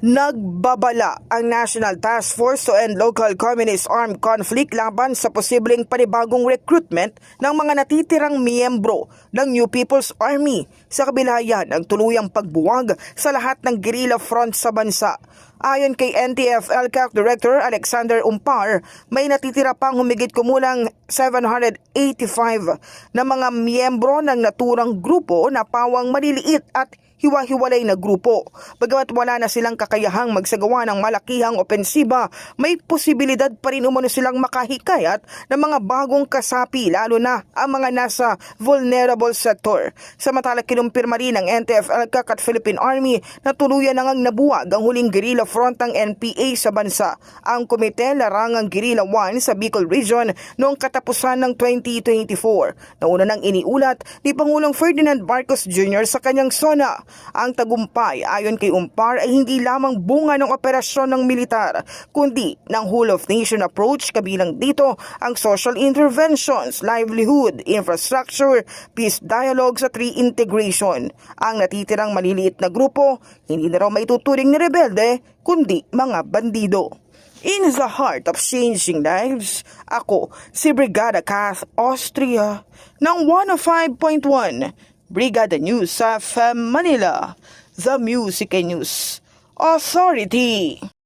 Nagbabala ang National Task Force to End Local Communist Armed Conflict laban sa posibleng panibagong recruitment ng mga natitirang miyembro ng New People's Army sa kabila yan ng tuluyang pagbuwag sa lahat ng guerrilla front sa bansa. Ayon kay NTF LCAC Director Alexander Umpar, may natitira pang humigit kumulang 785 na mga miyembro ng naturang grupo na pawang maliliit at hiwa-hiwalay na grupo. Bagamat wala na silang kakayahang magsagawa ng malakihang opensiba, may posibilidad pa rin umano silang makahikayat ng mga bagong kasapi lalo na ang mga nasa vulnerable sector. Samantala kinumpirma rin ng NTF LCAC at Philippine Army na tuluyan na nabuwag ang huling guerrilla front ng NPA sa bansa. Ang komite larangang Guerrilla 1 sa Bicol Region noong katapusan ng 2024. Nauna nang iniulat ni Pangulong Ferdinand Marcos Jr. sa kanyang sona. Ang tagumpay ayon kay Umpar ay hindi lamang bunga ng operasyon ng militar, kundi ng whole of nation approach kabilang dito ang social interventions, livelihood, infrastructure, peace dialogues at reintegration. Ang natitirang maliliit na grupo, hindi na raw maituturing ni rebelde, kundi mga bandido. In the heart of changing lives, ako si Brigada Kath Austria ng 105.1 Brigada News sa Manila, The Music and News Authority.